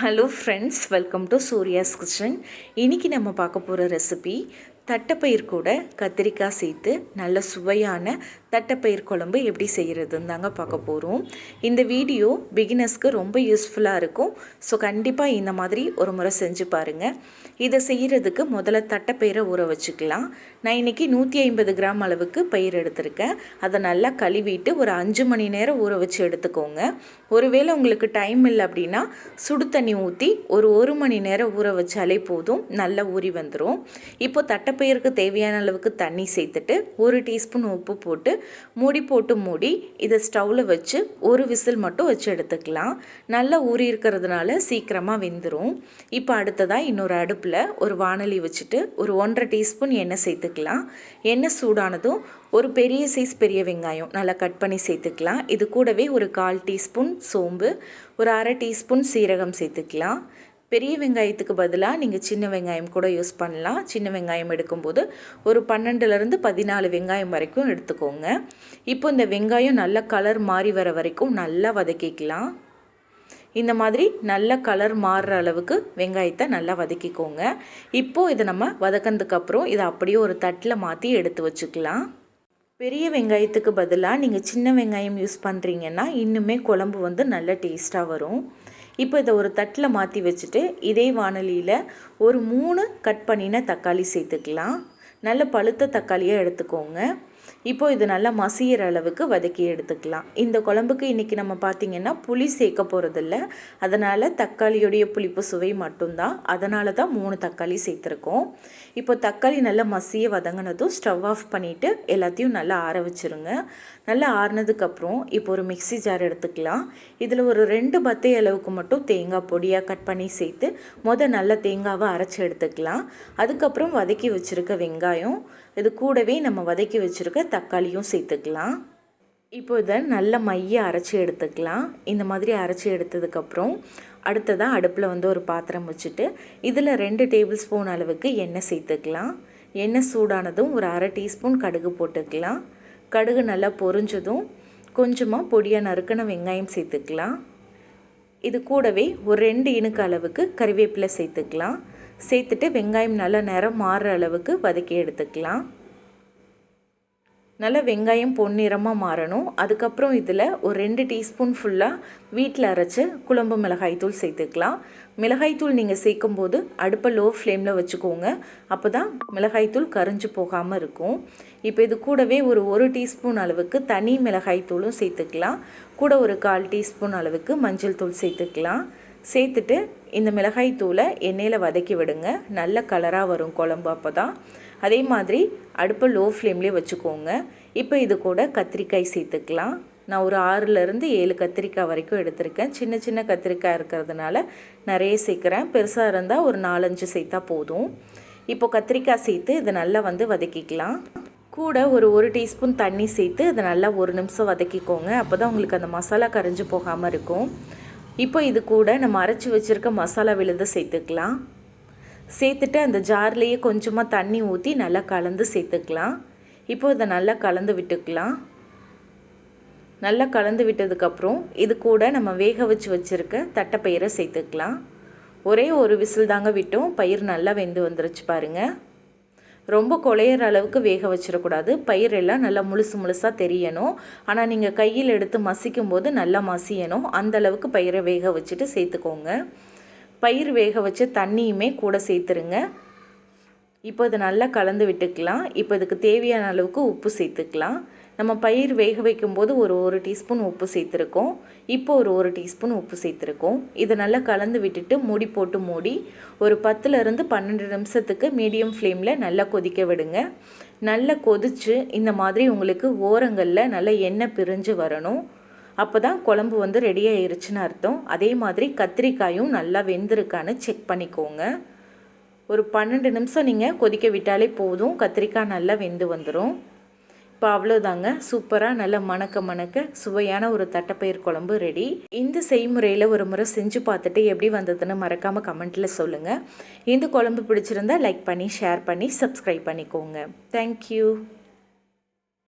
Hello friends welcome to Surya's kitchen இன்றைக்கி நம்ம பார்க்க போகிற ரெசிபி தட்டைப்பயிர் கூட கத்திரிக்காய் சேர்த்து நல்ல சுவையான தட்டைப்பயிர் குழம்பு எப்படி செய்கிறதுன்னு தாங்க பார்க்க போகிறோம் இந்த வீடியோ பிகினர்ஸ்க்கு ரொம்ப யூஸ்ஃபுல்லாக இருக்கும். ஸோ கண்டிப்பாக இந்த மாதிரி ஒரு முறை செஞ்சு பாருங்கள் இதை செய்கிறதுக்கு முதல்ல தட்டைப்பயிரை ஊற வச்சுக்கலாம். நான் இன்றைக்கி நூற்றி ஐம்பது கிராம் அளவுக்கு பயிர் எடுத்திருக்கேன். அதை நல்லா கழுவிட்டு ஒரு அஞ்சு மணி நேரம் ஊற வச்சு எடுத்துக்கோங்க. ஒருவேளை உங்களுக்கு டைம் இல்லை அப்படின்னா சுடு தண்ணி ஊற்றி ஒரு ஒரு மணி நேரம் ஊற வச்சாலே போதும். நல்லா ஊறி வந்துடும் இப்போ பயிருக்கு தேவையான அளவுக்கு தண்ணி சேர்த்துட்டு ஒரு டீஸ்பூன் உப்பு போட்டு மூடி போட்டு மூடி இதை ஸ்டவ்வில் வச்சு ஒரு விசில் மட்டும் வச்சு எடுத்துக்கலாம். நல்லா ஊறி இருக்கிறதுனால சீக்கிரமாக வெந்துடும் இப்போ அடுத்ததாக இன்னொரு அடுப்பில் ஒரு வானொலி வச்சுட்டு ஒரு ஒன்றரை டீஸ்பூன் எண்ணெய் சேர்த்துக்கலாம். எண்ணெய் சூடானதும் ஒரு பெரிய சைஸ் பெரிய வெங்காயம் நல்லா கட் பண்ணி சேர்த்துக்கலாம். இது கூடவே ஒரு கால் டீஸ்பூன் சோம்பு ஒரு அரை டீஸ்பூன் சீரகம் சேர்த்துக்கலாம். பெரிய வெங்காயத்துக்கு பதிலாக நீங்கள் சின்ன வெங்காயம் கூட யூஸ் பண்ணலாம். சின்ன வெங்காயம் எடுக்கும்போது ஒரு பன்னெண்டுலேருந்து பதினாலு வெங்காயம் வரைக்கும் எடுத்துக்கோங்க. இப்போ இந்த வெங்காயம் நல்ல கலர் மாறி வர வரைக்கும் நல்லா வதக்கிக்கலாம். இந்த மாதிரி நல்ல கலர் மாறுற அளவுக்கு வெங்காயத்தை நல்லா வதக்கிக்கோங்க. இப்போது இதை நம்ம வதக்கினதுக்கப்புறம் இதை அப்படியே ஒரு தட்டில் மாற்றி எடுத்து வச்சுக்கலாம். பெரிய வெங்காயத்துக்கு பதிலாக நீங்கள் சின்ன வெங்காயம் யூஸ் பண்ணுறீங்கன்னா இன்னுமே குழம்பு வந்து நல்ல டேஸ்ட்டாக வரும். இப்போ இதை ஒரு தட்டில் மாற்றி வச்சுட்டு இதே வானொலியில் ஒரு மூணு கட் பண்ணின தக்காளி சேர்த்துக்கலாம். நல்ல பழுத்த தக்காளியாக எடுத்துக்கோங்க. இப்போது இது நல்லா மசியிற அளவுக்கு வதக்கி எடுத்துக்கலாம். இந்த குழம்புக்கு இன்றைக்கி நம்ம பார்த்திங்கன்னா புளி சேர்க்க போகிறதில்ல அதனால் தக்காளியுடைய புளிப்பு சுவை மட்டும்தான். அதனால தான் மூணு தக்காளி சேர்த்துருக்கோம். இப்போ தக்காளி நல்லா மசிய வதங்கினதும் ஸ்டவ் ஆஃப் பண்ணிவிட்டு எல்லாத்தையும் நல்லா ஆற வச்சுருங்க. நல்லா ஆறினதுக்கப்புறம் இப்போ ஒரு மிக்சி ஜார் எடுத்துக்கலாம். இதில் ஒரு ரெண்டு பத்தை அளவுக்கு மட்டும் தேங்காய் பொடியாக கட் பண்ணி சேர்த்து மொதல் நல்ல தேங்காவை அரைச்சி எடுத்துக்கலாம். அதுக்கப்புறம் வதக்கி வச்சுருக்க வெங்காயம் இது கூடவே நம்ம வதக்கி வச்சுருக்க தக்காளியும் சேர்த்துக்கலாம். இப்போ இதை நல்ல மைய அரைச்சி எடுத்துக்கலாம். இந்த மாதிரி அரைச்சி எடுத்ததுக்கப்புறம் அடுத்ததாக அடுப்பில் வந்து ஒரு பாத்திரம் வச்சுட்டு இதில் ரெண்டு டேபிள் ஸ்பூன் அளவுக்கு எண்ணெய் சேர்த்துக்கலாம். எண்ணெய் சூடானதும் ஒரு அரை டீஸ்பூன் கடுகு போட்டுக்கலாம். கடுகு நல்லா பொரிஞ்சதும் கொஞ்சமாக பொடியாக நறுக்கின வெங்காயம் சேர்த்துக்கலாம். இது கூடவே ஒரு ரெண்டு இணுக்கு அளவுக்கு கறிவேப்பிலை சேர்த்துக்கலாம். சேர்த்துட்டு வெங்காயம் நல்ல நிறம் மாறுற அளவுக்கு வதக்கி எடுத்துக்கலாம். நல்லா வெங்காயம் பொன்னிறமாக மாறணும். அதுக்கப்புறம் இதில் ஒரு ரெண்டு டீஸ்பூன் ஃபுல்லாக வீட்டில் அரைச்சி குழம்பு மிளகாய்த்தூள் சேர்த்துக்கலாம். மிளகாய்த்தூள் நீங்கள் சேர்க்கும் போது அடுப்பை லோ ஃப்ளேமில் வச்சுக்கோங்க. அப்போ தான் மிளகாய்த்தூள் கரைஞ்சி போகாமல் இருக்கும். இப்போ இது கூடவே ஒரு ஒரு டீஸ்பூன் அளவுக்கு தனி மிளகாய்த்தூளும் சேர்த்துக்கலாம். கூட ஒரு கால் டீஸ்பூன் அளவுக்கு மஞ்சள் தூள் சேர்த்துக்கலாம். சேர்த்துட்டு இந்த மிளகாய் தூளை எண்ணெயில் வதக்கி விடுங்க. நல்ல கலராக வரும் குழம்பு அப்போ தான் அதே மாதிரி அடுப்பை லோ ஃப்ளேம்லேயே வச்சுக்கோங்க. இப்போ இது கூட கத்திரிக்காய் சேர்த்துக்கலாம். நான் ஒரு ஆறுலேருந்து ஏழு கத்திரிக்காய் வரைக்கும் எடுத்திருக்கேன். சின்ன சின்ன கத்திரிக்காய் இருக்கிறதுனால நிறைய சேர்க்குறேன். பெருசாக இருந்தால் ஒரு நாலஞ்சு சேர்த்தா போதும். இப்போ கத்திரிக்காய் சேர்த்து இதை நல்லா வந்து வதக்கிக்கலாம். கூட ஒரு ஒரு டீஸ்பூன் தண்ணி சேர்த்து இதை நல்லா ஒரு நிமிஷம் வதக்கிக்கோங்க. அப்போ தான் உங்களுக்கு அந்த மசாலா கரைஞ்சி போகாமல் இருக்கும். இப்போ இது கூட நம்ம அரைச்சி வச்சுருக்க மசாலா விழுந்து சேர்த்துக்கலாம். சேர்த்துட்டு அந்த ஜார்லேயே கொஞ்சமாக தண்ணி ஊற்றி நல்லா கலந்து சேர்த்துக்கலாம். இப்போ இதை நல்லா கலந்து விட்டுக்கலாம். நல்லா கலந்து விட்டதுக்கப்புறம் இது கூட நம்ம வேக வச்சு வச்சுருக்க தட்டைப்பயிரை சேர்த்துக்கலாம். ஒரே ஒரு விசில் தாங்க விட்டோம். பயிர் நல்லா வெந்து வந்துருச்சு பாருங்கள் ரொம்ப குழையிற அளவுக்கு வேக வச்சிடக்கூடாது. பயிர் எல்லாம் நல்லா முழுசு முழுசாக தெரியணும். ஆனால் நீங்கள் கையில் எடுத்து மசிக்கும் போது நல்லா மசியணும். அந்த அளவுக்கு பயிரை வேக வச்சுட்டு சேர்த்துக்கோங்க. பயிர் வேக வச்ச தண்ணியுமே கூட சேர்த்துருங்க. இப்போ இது நல்லா கலந்து விட்டுக்கலாம். இப்போ இதுக்கு தேவையான அளவுக்கு உப்பு சேர்த்துக்கலாம். நம்ம பயிர் வேக வைக்கும்போது ஒரு ஒரு டீஸ்பூன் உப்பு சேர்த்துருக்கோம். இப்போ ஒரு ஒரு டீஸ்பூன் உப்பு சேர்த்துருக்கோம். இதை நல்லா கலந்து விட்டுட்டு மூடி போட்டு மூடி ஒரு பத்துலேருந்து பன்னெண்டு நிமிஷத்துக்கு மீடியம் ஃப்ளேமில் நல்லா கொதிக்க விடுங்க. நல்லா கொதித்து இந்த மாதிரி உங்களுக்கு ஓரங்களில் நல்லா எண்ணெய் பிரிஞ்சு வரணும். அப்போ தான் குழம்பு வந்து ரெடி ஆயிருச்சுன்னு அர்த்தம். அதே மாதிரி கத்திரிக்காயும் நல்லா வெந்திருக்கான்னு செக் பண்ணிக்கோங்க. ஒரு பன்னெண்டு நிமிஷம் நீங்கள் கொதிக்க விட்டாலே போதும். கத்திரிக்காய் நல்லா வெந்து வந்துடும் இப்போ அவ்வளோதாங்க. சூப்பராக நல்லா மணக்க மணக்க சுவையான ஒரு தட்டைப்பயிர் குழம்பு ரெடி. இந்த செய்முறையில் ஒரு முறை செஞ்சு பார்த்துட்டு எப்படி வந்ததுன்னு மறக்காமல் கமெண்ட்டில் சொல்லுங்கள் இந்த குழம்பு பிடிச்சிருந்தா லைக் பண்ணி ஷேர் பண்ணி சப்ஸ்கிரைப் பண்ணிக்கோங்க. தேங்க்யூ